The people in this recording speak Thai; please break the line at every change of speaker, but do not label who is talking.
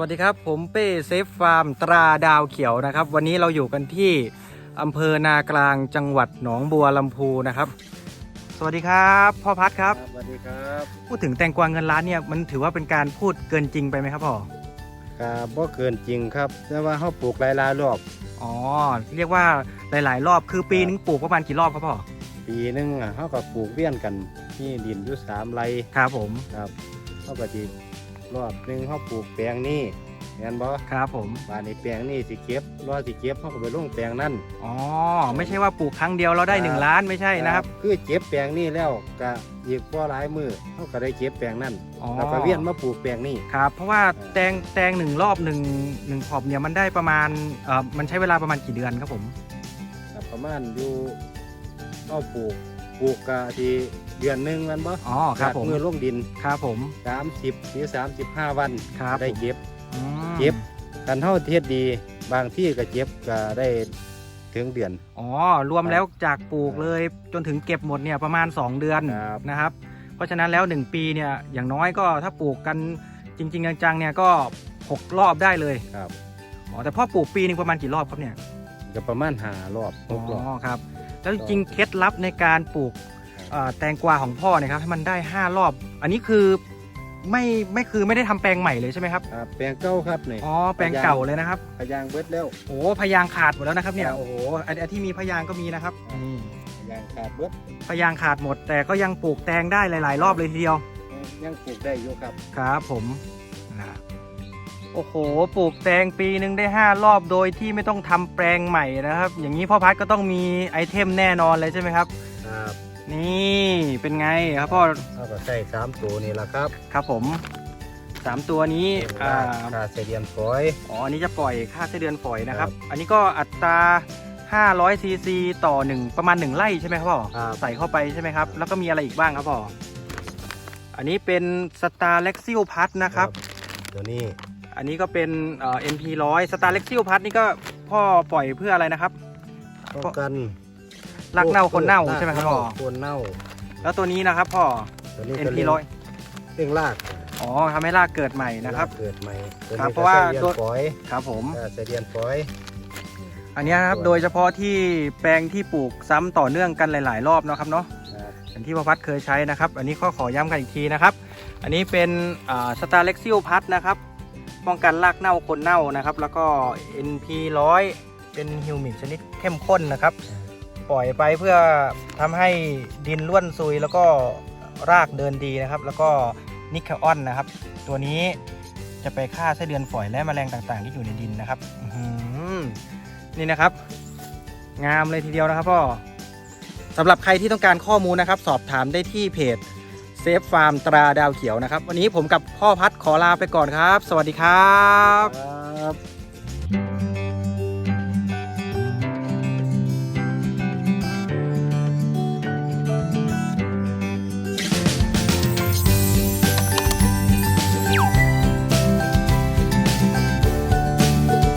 วัสดีครับ ผมเป้เซฟฟาร์มตราดาวเขียวนะครับ วันนี้เราอยู่กันที่อำเภอนากลางจังหวัดหนองบัวลำพูนะครับ สวัสดีครับพ่อพัดครับ
สวัสดีครับ
พูดถึงแตงกวาเงินล้านเนี่ยมันถือว่าเป็นการพูดเกินจริงไปไหมครับพ่อ
ก็บ่เกินจริงครับแต่ว่าเขาปลูกหลายๆรอบ
อ๋อเรียกว่าหลาย ๆ รอบคือปีนึงปลูกประมาณกี่รอบครับพ่อ
ปีหนึงอะเขาก็ปลูกเวียนกันนี่ดินอยู่สามไร่
ครับผม
ครับเขาก็สิ รอบหนึงเขาปลูกแปลงนี้เห็นบ่
ครับผม
บานในแปลงนี้สิเก็บรอสิเก็บเขาก็ไปลงแปลงนั้น
อ๋อ ไม่ใช่ว่าปลูกครั้งเดียวเราได้หนึ่งล้านไม่ใช่นะครับ
คือเก็บแปลงนี้แล้วก็อีกบ่หลายมือเขาก็ได้เก็บแปลงนั้น
อ๋อ
แล้วก็เวียนมาปลูกแปลงนี้
ครับ เพราะว่า
อ่า
แตงแตงหนึ่งรอบหนึ่งหนึ่งขอบเนี่ยมันได้ประมาณเอ่อมันใช้เวลาประมาณกี่เดือนครับผม
ก็ประมาณอยู่เขาปลูก ปลูกก็ที่เดือนหนึงแมันบ่
อ๋อครับผม
มือลงดิน
ครับผม
30หรือ35 วัน
ครับ
ได้
ผม
เก็บ
อืม
เก็บกันเท่าเทียดดี บางที่ก็เก็บก็ได้ถึงเดือน
อ๋อรวมแล้วจากปลูกเลยจนถึงเก็บหมดเนี่ยประมาณ 2 เดือน
ครับ
นะครับ เพราะฉะนั้นแล้ว 1 ปีเนี่ยอย่างน้อยก็ถ้าปลูกกันจริง ๆ จังๆเนี่ยก็6รอบได้เลย
ครับ
อ๋อแต่พ่อปลูกปีหนึงประมาณกี่รอบครับเนี่ย
ก็ประมาณหารอบหกรอบ
ครับ แล้วจริงๆเคล็ดลับในการปลูกเอ่อแตงกวาของพ่อเนี่ยครับให้มันได้ 5 รอบ อันนี้คือไม่ไม่คือไม่ได้ทำแปลงใหม่เลยใช่ไหมครับ
ครับแปลงเก้าครับนี่
อ๋อแปลงเก่าเลยนะครับ
พยางเบิดแล้ว
โอ้พยางขาดหมดแล้วนะครับเนี่ย
ครับ
โอ้โหอันอันที่มีพยางก็มีนะครับนี่
พยางขาดเบิด
พยางขาดหมด แต่ก็ยังปลูกแตงได้หลาย ๆ รอบเลยทีเดียว
ยังปลูกได้อยู่ครับ
ครับผมนะ โอ้โห ปลูกแตงปีหนึ่งได้ 5 รอบโดยที่ไม่ต้องทำแปลงใหม่นะครับ อย่างนี้พ่อพัดก็ต้องมีไอเทมแน่นอนเลยใช่ไหมครับ
ครับ
นี่เป็นไงครับพ่อ
เขาก็ใส่สามตัวนี่แหละครับ
ครับผมสามตัวนี้อ่า
ค่าเสเดียนฝอย
อ๋อ อันนี้จะปล่อยค่าไส้เดือนฝอยนะครับ
ครับ
อันนี้ก็อัตรา500ซีซีต่อหนึ่งประมาณ 1ไร่ใช่ไหมครับพ่อ
ครับ
ใส่เข้าไปใช่ไหมครับ แล้วก็มีอะไรอีกบ้างครับพ่อ อันนี้เป็นสตาร์เล็กซิลพัทนะครับ
ตัวนี้
อันนี้ก็เป็นเอ่อ NP ร้อยสตาร์เล็กซิลพัทนี่ก็พ่อปล่อยเพื่ออะไรนะครับ
ป้องกัน
รากเน่าคนเน่าใช่ไหมครับพ่อ
คนเน่า
แล้วตัวนี้นะครับพ่อ
ตัวนี้ก็
NP
เร่ง
ร้อย
เร่งราก
อ๋อทำให้รากเกิดใหม่นะครับ
เกิดใหม่ตัว
ครับ
นี้
เพราะว่า
ก็ใส่เดียน
ตัว
ฝอย
ครับผม
ค่าเสเดียนฝอย
อันเนี้ยนะครับ
ตัว
โดยเฉพาะที่แปลงที่ปลูกซ้ำต่อเนื่องกันหลาย ๆ รอบเนาะครับเนาะ
ครับ
อย่างที่ประพัดเคยใช้นะครับ อันนี้ก็ขอย้ำกันอีกทีนะครับ อันนี้เป็นสตาร์เล็กซิลพัทนะครับ ป้องกันรากเน่าคนเน่านะครับ แล้วก็ NP ร้อยเป็นฮิวมิกชนิดเข้มข้นนะครับ ปล่อยไปเพื่อทำให้ดินร่วนซุยแล้วก็รากเดินดีนะครับ แล้วก็นิคออนนะครับ ตัวนี้จะไปฆ่าไส้เดือนฝอยและแมลงต่างๆ ที่อยู่ในดินนะครับนี่นะครับ งามเลยทีเดียวนะครับพ่อสำหรับใครที่ต้องการข้อมูลนะครับ สอบถามได้ที่เพจ ซฟฟาร์มตราดาวเขียวนะครับ วันนี้ผมกับพ่อพัดขอลาไปก่อนครับ สวัสดีครับ
ครับ